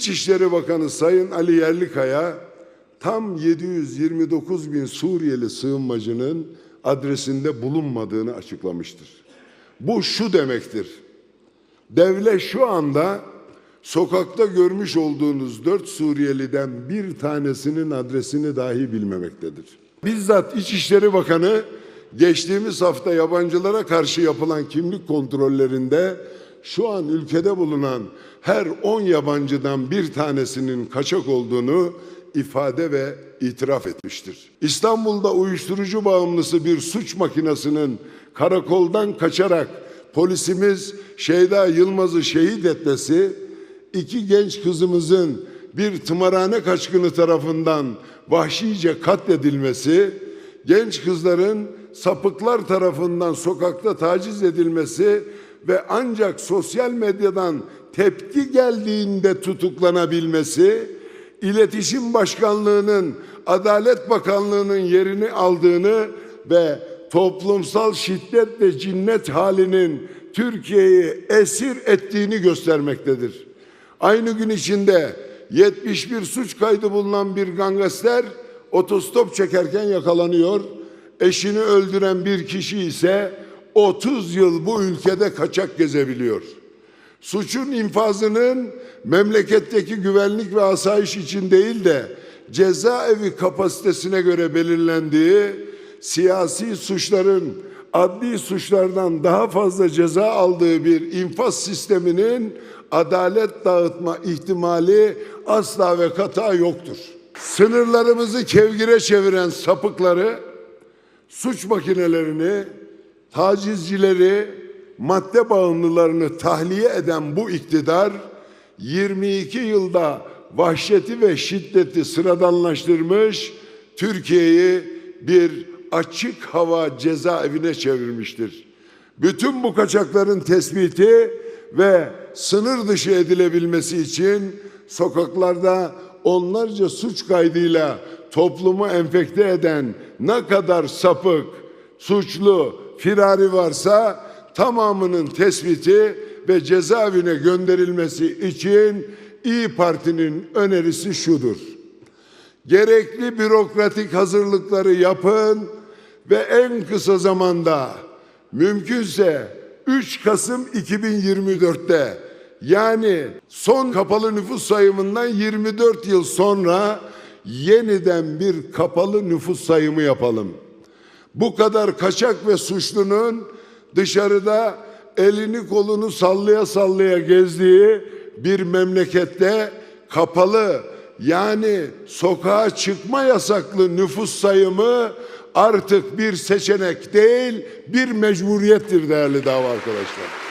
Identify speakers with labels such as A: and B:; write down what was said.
A: İçişleri Bakanı Sayın Ali Yerlikaya tam 729 bin Suriyeli sığınmacının adresinde bulunmadığını açıklamıştır. Bu şu demektir. Devlet şu anda sokakta görmüş olduğunuz dört Suriyeliden bir tanesinin adresini dahi bilmemektedir. Bizzat İçişleri Bakanı geçtiğimiz hafta yabancılara karşı yapılan kimlik kontrollerinde şu an ülkede bulunan her 10 yabancıdan bir tanesinin kaçak olduğunu ifade ve itiraf etmiştir. İstanbul'da uyuşturucu bağımlısı bir suç makinesinin karakoldan kaçarak polisimiz Şeyda Yılmaz'ı şehit etmesi, iki genç kızımızın bir tımarhane kaçkını tarafından vahşice katledilmesi, genç kızların sapıklar tarafından sokakta taciz edilmesi ve ancak sosyal medyadan tepki geldiğinde tutuklanabilmesi, İletişim Başkanlığı'nın Adalet Bakanlığı'nın yerini aldığını ve toplumsal şiddet ve cinnet halinin Türkiye'yi esir ettiğini göstermektedir. Aynı gün içinde 71 suç kaydı bulunan bir gangster otostop çekerken yakalanıyor. Eşini öldüren bir kişi ise 30 yıl bu ülkede kaçak gezebiliyor. Suçun infazının memleketteki güvenlik ve asayiş için değil de cezaevi kapasitesine göre belirlendiği siyasi suçların adli suçlardan daha fazla ceza aldığı bir infaz sisteminin adalet dağıtma ihtimali asla ve kata yoktur. Sınırlarımızı kevgire çeviren sapıkları, suç makinelerini, tacizcileri, madde bağımlılarını tahliye eden bu iktidar 22 yılda vahşeti ve şiddeti sıradanlaştırmış, Türkiye'yi bir açık hava cezaevine çevirmiştir. Bütün bu kaçakların tespiti ve sınır dışı edilebilmesi için sokaklarda onlarca suç kaydıyla toplumu enfekte eden ne kadar sapık, suçlu, firari varsa tamamının tespiti ve cezaevine gönderilmesi için İyi Parti'nin önerisi şudur. Gerekli bürokratik hazırlıkları yapın ve en kısa zamanda mümkünse 3 Kasım 2024'te yani son kapalı nüfus sayımından 24 yıl sonra yeniden bir kapalı nüfus sayımı yapalım. Bu kadar kaçak ve suçlunun dışarıda elini kolunu sallaya sallaya gezdiği bir memlekette kapalı yani sokağa çıkma yasaklı nüfus sayımı artık bir seçenek değil bir mecburiyettir değerli dava arkadaşlar.